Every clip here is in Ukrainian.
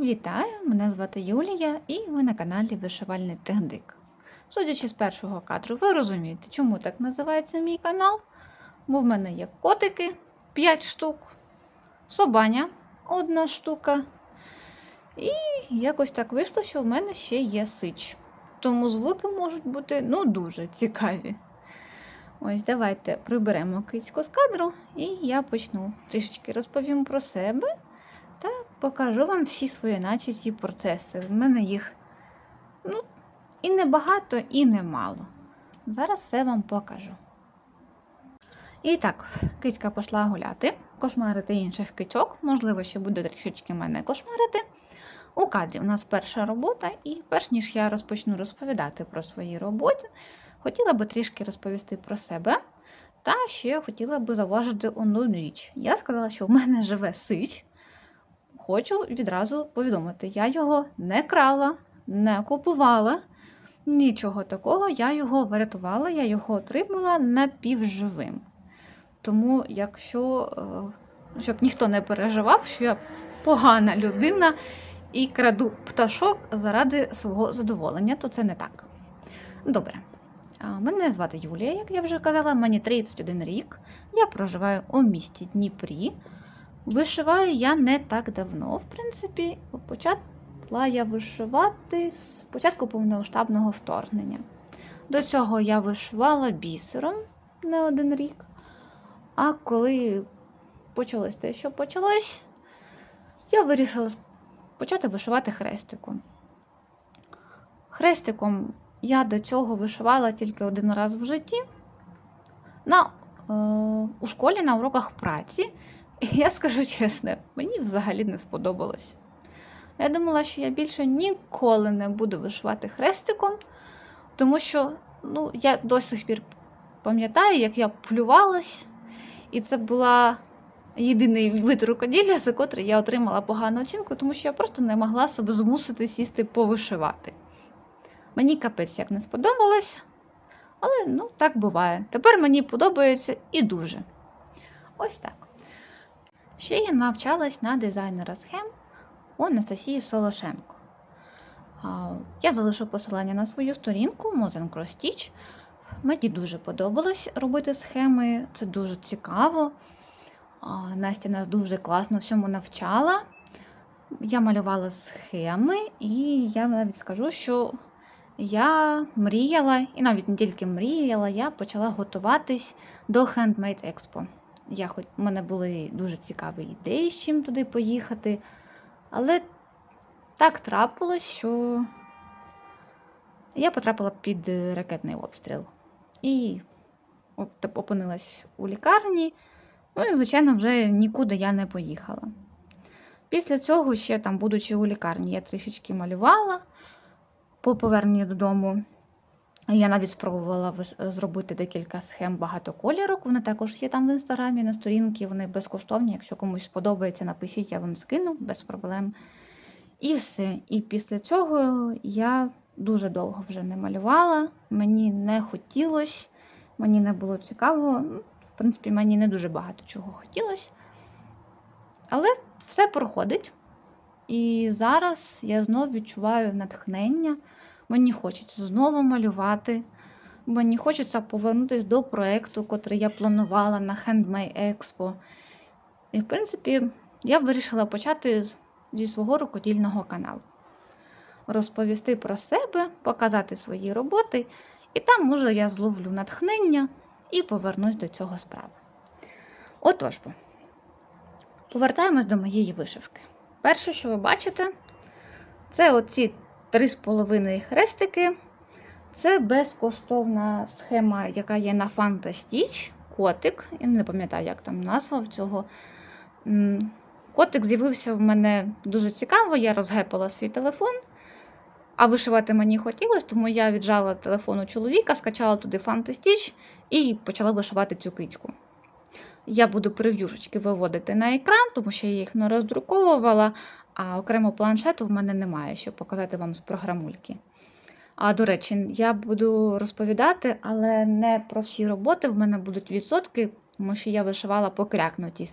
Вітаю! Мене звати Юлія і ви на каналі Вишивальний Техдик. Судячи з першого кадру, ви розумієте, чому так називається мій канал. Бо в мене є котики 5 штук, собаня одна штука. І якось так вийшло, що в мене ще є сич. Тому звуки можуть бути ну, дуже цікаві. Ось давайте приберемо кицьку з кадру, і я почну трішечки розповім про себе та покажу вам всі свої начаті процеси. В мене їх ну, і небагато, і немало. Зараз все вам покажу. І так, кицька пішла гуляти, кошмарити інших кицьок, можливо, ще буде трішечки мене кошмарити. У кадрі у нас перша робота, і перш ніж я розпочну розповідати про свої роботи, хотіла би трішки розповісти про себе. Та ще хотіла би зауважити одну річ. Я сказала, що в мене живе сич. Хочу відразу повідомити, я його не крала, не купувала. Нічого такого, я його врятувала, я його отримала напівживим. Тому, якщо, е, щоб ніхто не переживав, що я погана людина і краду пташок заради свого задоволення, то це не так. Добре. Мене звати Юлія, як я вже казала, мені 31 рік. Я проживаю у місті Дніпрі. Вишиваю я не так давно. В принципі, почала я вишивати з початку повномасштабного вторгнення. До цього я вишивала бісером не один рік. А коли почалось те, що почалось, я вирішила почати вишивати хрестиком. Хрестиком я до цього вишивала тільки один раз в житті на, е, у школі на уроках праці. Я скажу чесно, мені взагалі не сподобалось. Я думала, що я більше ніколи не буду вишивати хрестиком, тому що ну, я до сих пір пам'ятаю, як я плювалась, і це була єдиний вид рукоділля, за котрий я отримала погану оцінку, тому що я просто не могла себе змусити сісти повишивати. Мені капець як не сподобалось, але ну, так буває. Тепер мені подобається і дуже. Ось так. Ще я навчалась на дизайнера схем у Анастасії Солошенко. Я залишу посилання на свою сторінку Mozen Cross. Мені дуже подобалось робити схеми, це дуже цікаво. Настя нас дуже класно всьому навчала. Я малювала схеми, і я навіть скажу, що я мріяла, і навіть не тільки мріяла, я почала готуватись до Handmade Expo. Я хоч у мене були дуже цікаві ідеї, з чим туди поїхати. Але так трапилось, що я потрапила під ракетний обстріл. І опинилась у лікарні. Ну і, звичайно, вже нікуди я не поїхала. Після цього, ще там, будучи у лікарні, я трішечки малювала по поверненню додому. Я навіть спробувала зробити декілька схем багатоколірок. Вони також є там в інстаграмі на сторінці, вони безкоштовні. Якщо комусь сподобається, напишіть, я вам скину без проблем. І все. І після цього я дуже довго вже не малювала, мені не хотілося, мені не було цікаво. В принципі, мені не дуже багато чого хотілося. Але все проходить. І зараз я знову відчуваю натхнення. Мені хочеться знову малювати. Мені хочеться повернутися до проєкту, який я планувала на Handmade Expo. І, в принципі, я вирішила почати зі свого рукодільного каналу. Розповісти про себе, показати свої роботи, і там, може, я зловлю натхнення і повернусь до цього справи. Отож, повертаємось до моєї вишивки. Перше, що ви бачите, це оці три з половиною хрестики. Це безкоштовна схема, яка є на Fantastitch. Котик. Я не пам'ятаю, як там назва в цього. Котик з'явився в мене дуже цікаво, я розгепала свій телефон, а вишивати мені хотілося, тому я віджала телефон у чоловіка, скачала туди Fantastitch і почала вишивати цю кицьку. Я буду прев'юшечки виводити на екран, тому що я їх не роздруковувала, а окремо планшету в мене немає, щоб показати вам з програмульки. А до речі, я буду розповідати, але не про всі роботи. В мене будуть відсотки, тому що я вишивала по крякнутій.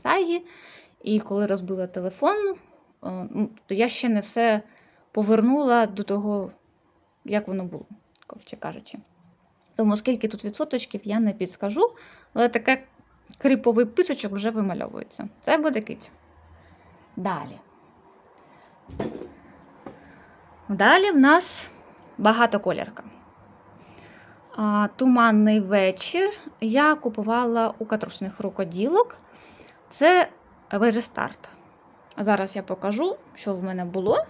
І коли розбила телефон, е, ну, тобто я ще не все повернула до того, як воно було, коротше кажучи. Тому скільки тут відсоточків, я не підскажу, але таке кріповий писочок вже вимальовується. Це буде киця. Далі. Далі в нас багатоколірка. Туманний вечір я купувала у катрусних рукоділок. Це рестарт. А зараз я покажу, що в мене було.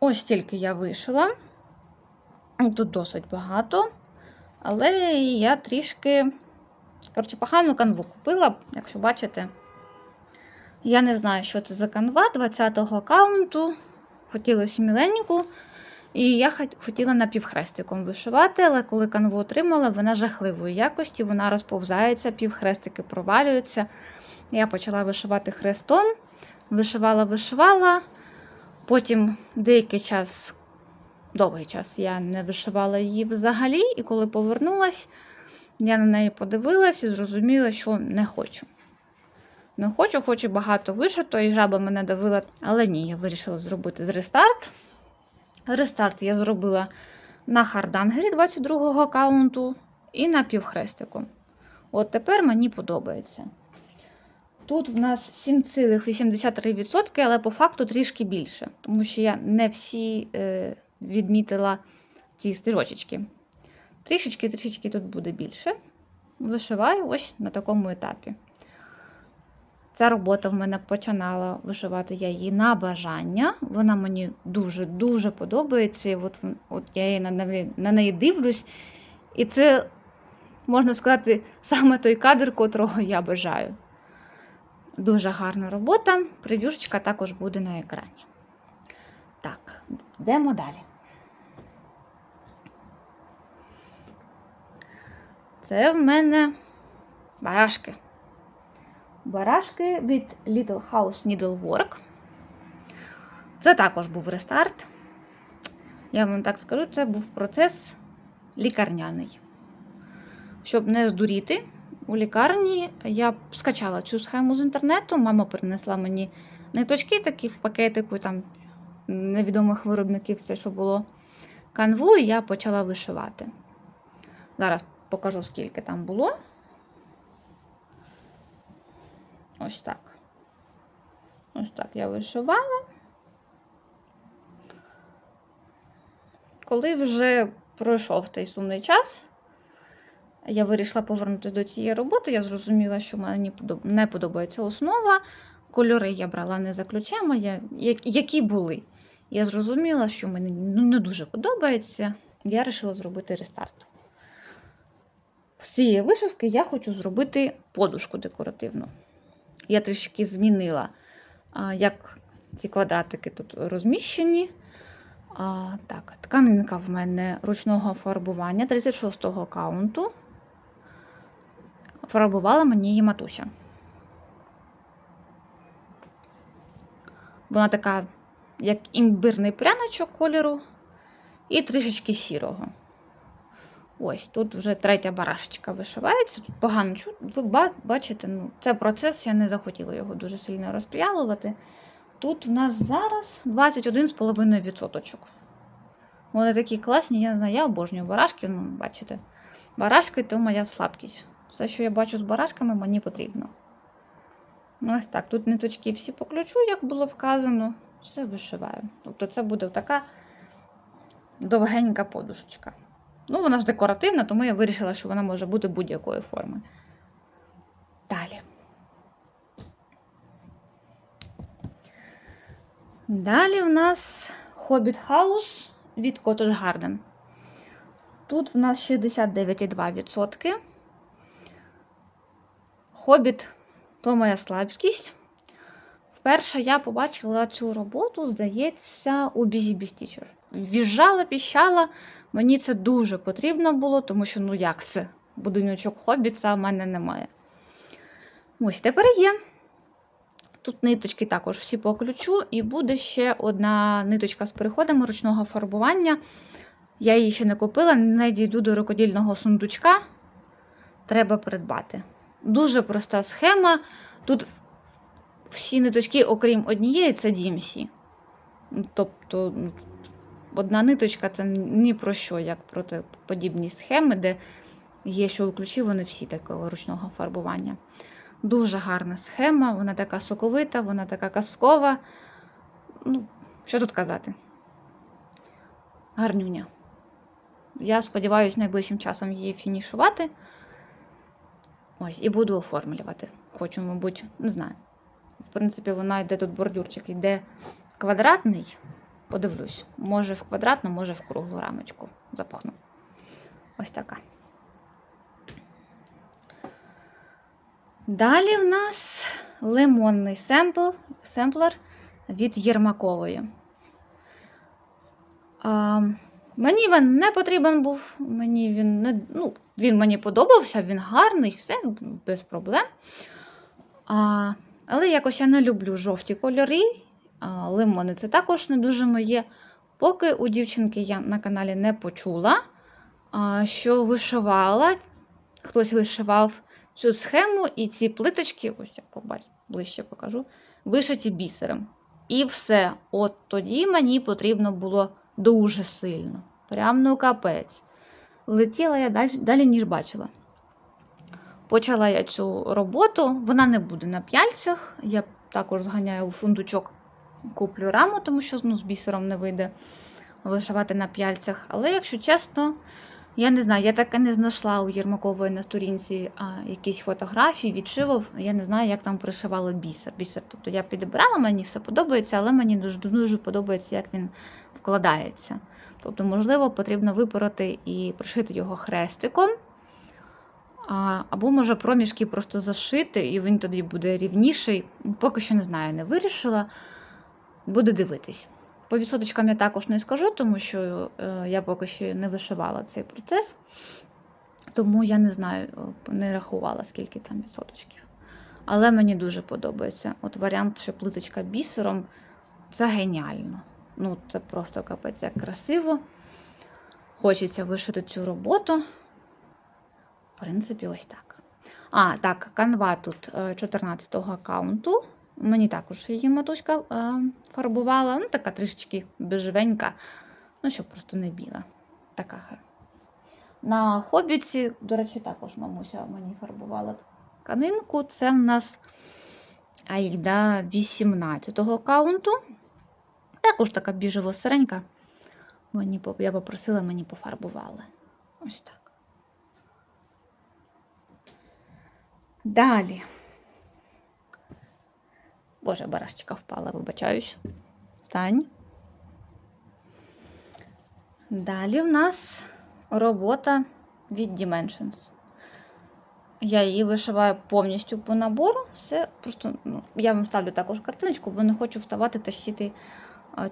Ось тільки я вишила. Тут досить багато. Але я трішки, коротше, погану канву купила, якщо бачите. Я не знаю, що це за канва 20-го аккаунту. Хотілося міленьку. І я хотіла напівхрестиком вишивати, але коли канву отримала, вона жахливої якості, вона розповзається, півхрестики провалюються. Я почала вишивати хрестом, вишивала, вишивала. Потім деякий час, довгий час, я не вишивала її взагалі, і коли повернулась, я на неї подивилась і зрозуміла, що не хочу. Не хочу, хочу багато вишито, і жаба мене давила. Але ні, я вирішила зробити рестарт. Рестарт я зробила на хардангері 22-го аккаунту і на півхрестику. От тепер мені подобається. Тут в нас 7,83%, але по факту трішки більше, тому що я не всі е, відмітила ці стрижочки. Трішечки-трішечки тут буде більше. Вишиваю ось на такому етапі. Ця робота в мене починала вишивати я її на бажання. Вона мені дуже-дуже подобається. От, от я її на, неї- на неї дивлюсь. І це, можна сказати, саме той кадр, котрого я бажаю. Дуже гарна робота. Прев'юшечка також буде на екрані. Так, йдемо далі. Це в мене барашки. Барашки від Little House Needlework. Це також був рестарт. Я вам так скажу, це був процес лікарняний. Щоб не здуріти, у лікарні я скачала цю схему з інтернету. Мама принесла мені ниточки такі в пакетику, там невідомих виробників, все, що було канву, і я почала вишивати. Зараз покажу, скільки там було. Ось так. Ось так я вишивала. Коли вже пройшов той сумний час, я вирішила повернутися до цієї роботи. Я зрозуміла, що мені не подобається основа. Кольори я брала не за ключами, я, які були. Я зрозуміла, що мені ну, не дуже подобається. Я вирішила зробити рестарт. З цієї вишивки я хочу зробити подушку декоративну. Я трішки змінила, як ці квадратики тут розміщені. Так, тканинка в мене ручного фарбування 36-го аккаунту. Фарбувала мені її матуся. Вона така, як імбирний пряночок кольору, і трішечки сірого. Ось тут вже третя барашечка вишивається. Тут погано чути. Ви бачите, ну, це процес, я не захотіла його дуже сильно розп'ялувати. Тут в нас зараз 21,5%. Вони такі класні, я знаю, я обожнюю барашки, ну, бачите. Барашки то моя слабкість. Все, що я бачу з барашками, мені потрібно. Ну, ось так. Тут ниточки всі по ключу, як було вказано, все вишиваю. Тобто це буде така довгенька подушечка. Ну, вона ж декоративна, тому я вирішила, що вона може бути будь-якої форми. Далі. Далі в нас Hobbit House від Cottage Garden. Тут в нас 69,2%. Хобіт то моя слабкість. Вперше я побачила цю роботу, здається, у Busy Bee Teacher. В'їжджала, піщала. Мені це дуже потрібно було, тому що, ну як це? Будиночок хобіта в мене немає. Ось тепер є. Тут ниточки також всі по ключу, і буде ще одна ниточка з переходами ручного фарбування. Я її ще не купила, не дійду до рукодільного сундучка. треба придбати. Дуже проста схема. Тут всі ниточки, окрім однієї, це DMC. Тобто ну, одна ниточка це ні про що, як проти подібні схеми, де є, що у ключі, вони всі такого ручного фарбування. Дуже гарна схема, вона така соковита, вона така казкова. Ну, що тут казати? Гарнюня. Я сподіваюся, найближчим часом її фінішувати. Ось, і буду оформлювати. Хочу, мабуть, не знаю. В принципі, вона йде тут бордюрчик, йде квадратний. Подивлюсь, може в квадратну, може в круглу рамочку запхну. Ось така. Далі в нас лимонний семпл, семплер від Єрмакової. А, мені він не потрібен був. Мені він не, ну, він мені подобався, він гарний, все без проблем. А, але якось я не люблю жовті кольори. Лимони це також не дуже моє. Поки у дівчинки я на каналі не почула, що вишивала, хтось вишивав цю схему, і ці плиточки, ось я побачу, ближче покажу, вишиті бісером. І все. От тоді мені потрібно було дуже сильно. Прям ну капець. Летіла я далі, далі ніж бачила. Почала я цю роботу, вона не буде на п'яльцях. Я також зганяю у фундучок, куплю раму, тому що ну, з бісером не вийде вишивати на п'яльцях. Але, якщо чесно, я не знаю, я так і не знайшла у Єрмакової на сторінці а, якісь фотографії, відшивав. Я не знаю, як там пришивали бісер. бісер. Тобто я підібрала, мені все подобається, але мені дуже дуже подобається, як він вкладається. Тобто, можливо, потрібно випороти і пришити його хрестиком. А, або, може, проміжки просто зашити, і він тоді буде рівніший. Поки що не знаю, не вирішила. Буду дивитись. По відсоточкам я також не скажу, тому що е, я поки що не вишивала цей процес, тому я не знаю, е, не рахувала, скільки там відсоточків. Але мені дуже подобається. От варіант, що плиточка бісером це геніально. Ну, це просто капець як красиво. Хочеться вишити цю роботу. В принципі, ось так. А, так, канва тут 14-го аккаунту. Мені також її матуська е, фарбувала. Ну, така трішечки бежевенька, ну, щоб просто не біла. Така. хай. На хобіці, до речі, також мамуся мені фарбувала тканинку. Це в нас Аїда 18-го аккаунту. Також така біжево сиренька. Мені, я попросила, мені пофарбували. Ось так. Далі. Боже, барашечка впала, вибачаюсь. Стань. Далі в нас робота від Dimensions. Я її вишиваю повністю по набору. Все просто, ну, я вам ставлю також картиночку, бо не хочу вставати тащити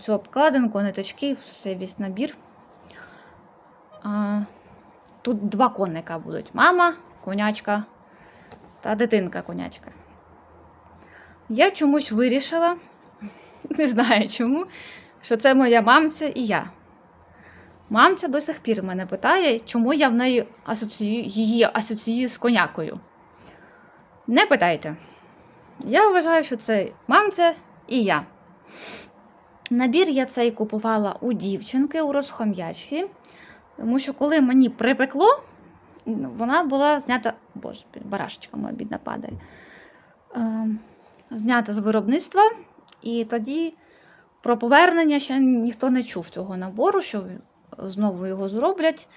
цю обкладинку, ниточки, все весь набір. А, тут два конника будуть: мама, конячка та дитинка конячка. Я чомусь вирішила, не знаю чому, що це моя мамця і я. Мамця до сих пір мене питає, чому я в неї асоціюю, її асоціюю з конякою. Не питайте. Я вважаю, що це мамця і я. Набір я цей купувала у дівчинки у розхом'ячці, тому що коли мені припекло, вона була знята. Боже, барашечка моя бідна падає. Знята з виробництва, і тоді про повернення ще ніхто не чув цього набору, що знову його зроблять.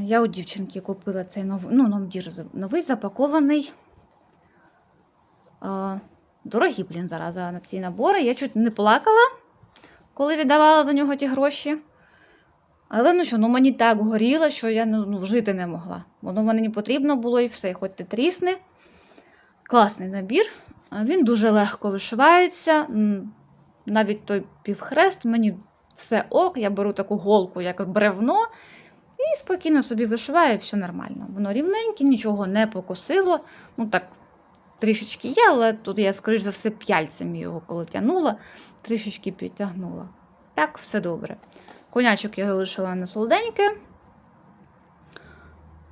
Я у дівчинки купила цей новий, ну, набір новий запакований. Дорогі, блін, зараз на ці набори. Я чуть не плакала, коли віддавала за нього ті гроші. Але ну що, ну мені так горіло, що я ну, ну, жити не могла. Воно мені потрібно було і все, хоч ти трісни. Класний набір. Він дуже легко вишивається. Навіть той півхрест, мені все ок, я беру таку голку, як бревно, і спокійно собі вишиваю, і все нормально. Воно рівненьке, нічого не покосило. Ну так, трішечки є, але тут я, скоріш за все, п'яльцем його, коли тягнула, трішечки підтягнула. Так, все добре. Конячок я залишила на солоденьке.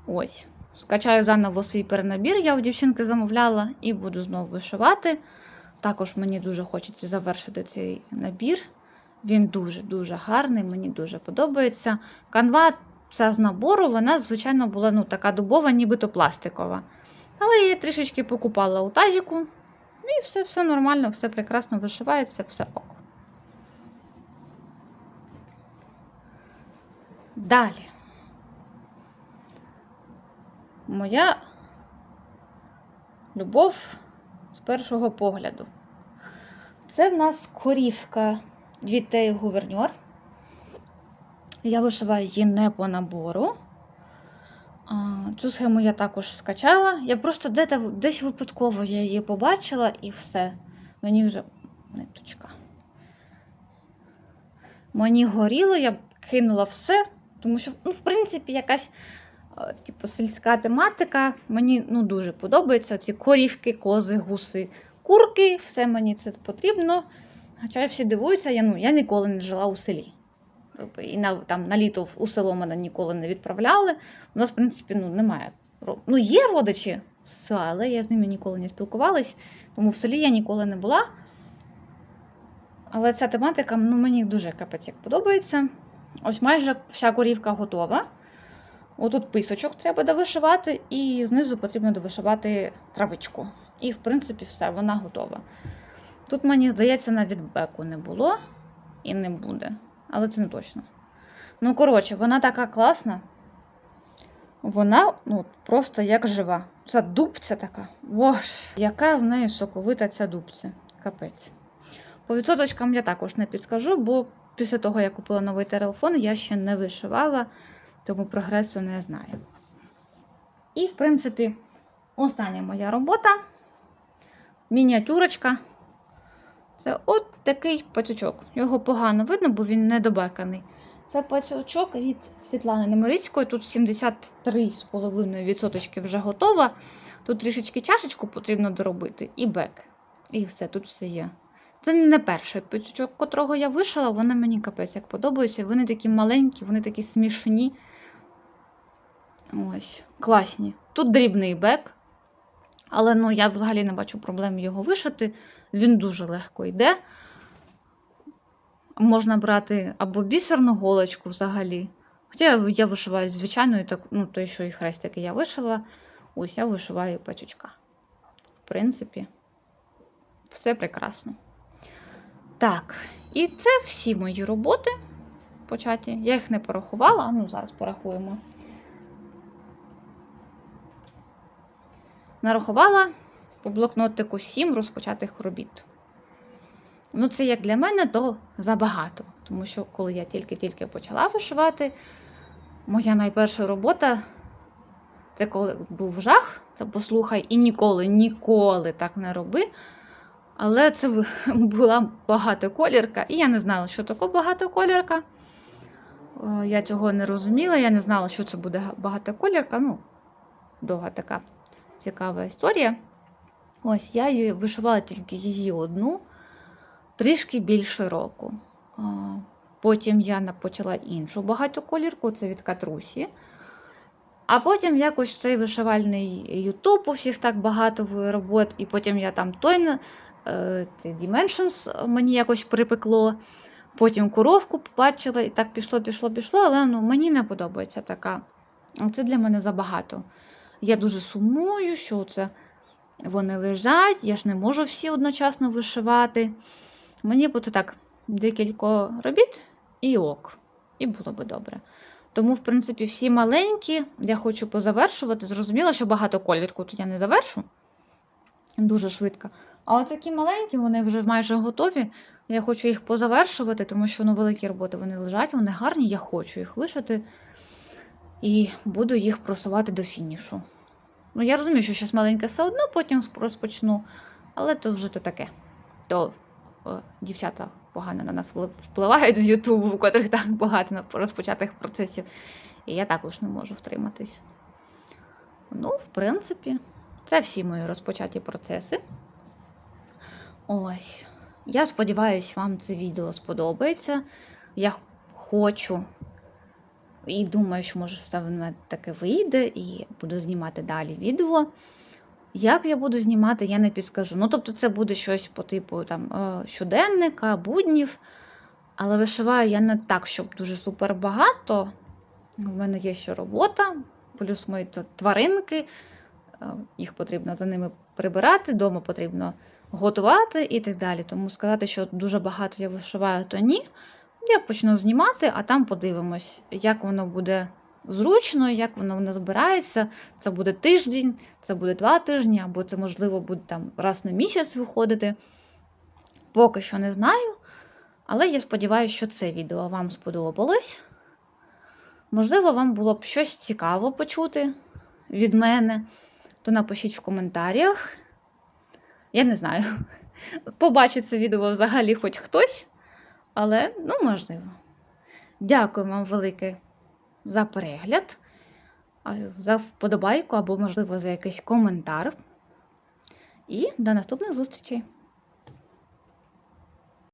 Ось. Скачаю заново свій перенабір, я у дівчинки замовляла, і буду знову вишивати. Також мені дуже хочеться завершити цей набір. Він дуже-дуже гарний, мені дуже подобається. Канва ця з набору, вона, звичайно, була ну, така дубова, нібито пластикова. Але я її трішечки покупала у тазіку, і все, все нормально, все прекрасно вишивається, все ок. Далі. Моя любов з першого погляду. Це в нас корівка від Теї Гуверньор. Я вишиваю її не по набору. Цю схему я також скачала. Я просто десь випадково я її побачила і все. Мені вже ниточка. Мені горіло, я кинула все, тому що, ну, в принципі, якась типу, сільська тематика. Мені ну, дуже подобається. Ці корівки, кози, гуси, курки, все мені це потрібно. Хоча всі дивуються, я, ну, я ніколи не жила у селі. Тобто, І на, там, на літо у село мене ніколи не відправляли. У нас, в принципі, ну, немає. Ну, є родичі з села, але я з ними ніколи не спілкувалась, тому в селі я ніколи не була. Але ця тематика ну, мені дуже капець як подобається. Ось майже вся корівка готова. Отут писочок треба довишивати, і знизу потрібно довишивати травичку. І, в принципі, все, вона готова. Тут, мені здається, навіть беку не було і не буде, але це не точно. Ну, коротше, вона така класна. Вона ну, просто як жива. Це дубця така. Боже, яка в неї соковита ця дубця. Капець. По відсоточкам я також не підскажу, бо після того, як купила новий телефон, я ще не вишивала, тому прогресу не знаю. І, в принципі, остання моя робота мініатюрочка. Це от такий пацючок. Його погано видно, бо він не добеканий. Це пацючок від Світлани Немирицької. Тут 73,5% вже готова. Тут трішечки чашечку потрібно доробити і бек. І все, тут все є. Це не перший пацючок, котрого я вишила, вони мені капець як подобаються. Вони такі маленькі, вони такі смішні. Ось, класні. Тут дрібний бек. Але ну, я взагалі не бачу проблем його вишити. Він дуже легко йде. Можна брати або бісерну голочку взагалі. Хоча я, вишиваю звичайною, так, ну, той, що і хрестики я вишила, ось я вишиваю патючка. В принципі, все прекрасно. Так, і це всі мої роботи початі. Я їх не порахувала, ну зараз порахуємо. Нарахувала по блокнотику 7 розпочатих робіт. Ну, це як для мене, то забагато. Тому що, коли я тільки-тільки почала вишивати, моя найперша робота це коли був жах, це послухай і ніколи, ніколи так не роби. Але це була багатоколірка, і я не знала, що таке багатоколірка. Я цього не розуміла, я не знала, що це буде га- багатоколірка. Ну, довга така цікава історія. Ось я її вишивала тільки її одну, трішки більше року. Потім я почала іншу багатоколірку, це від Катрусі. А потім якось цей вишивальний Ютуб, у всіх так багато робот, і потім я там той е, Dimensions мені якось припекло. Потім коровку побачила, і так пішло, пішло, пішло, але ну, мені не подобається така. Це для мене забагато. Я дуже сумую, що це вони лежать, я ж не можу всі одночасно вишивати. Мені буде так декілька робіт і ок. І було би добре. Тому, в принципі, всі маленькі, я хочу позавершувати. Зрозуміло, що багато колірку тут я не завершу дуже швидко. А от такі маленькі, вони вже майже готові. Я хочу їх позавершувати, тому що ну, великі роботи вони лежать, вони гарні, я хочу їх вишити і буду їх просувати до фінішу. Ну, я розумію, що щось маленьке все одно потім розпочну, але то вже то таке. То о, дівчата погано на нас впливають з Ютубу, у котрих так багато розпочатих процесів. І я також не можу втриматись. Ну, в принципі, це всі мої розпочаті процеси. Ось. Я сподіваюся, вам це відео сподобається. Я хочу І думаю, що може все в мене таке вийде, і буду знімати далі відео. Як я буду знімати, я не підскажу. Ну, тобто, це буде щось по типу там, е, щоденника, буднів. Але вишиваю я не так, щоб дуже супер багато. У мене є ще робота, плюс мої тваринки. Е, Їх потрібно за ними прибирати, вдома потрібно готувати і так далі. Тому сказати, що дуже багато я вишиваю, то ні. Я почну знімати, а там подивимось, як воно буде зручно, як воно в нас збирається. Це буде тиждень, це буде два тижні, або це, можливо, буде там раз на місяць виходити. Поки що не знаю. Але я сподіваюся, що це відео вам сподобалось. Можливо, вам було б щось цікаво почути від мене, то напишіть в коментарях. Я не знаю, побачить це відео взагалі хоч хтось, але ну, можливо. Дякую вам велике за перегляд, за вподобайку або, можливо, за якийсь коментар. І до наступних зустрічей!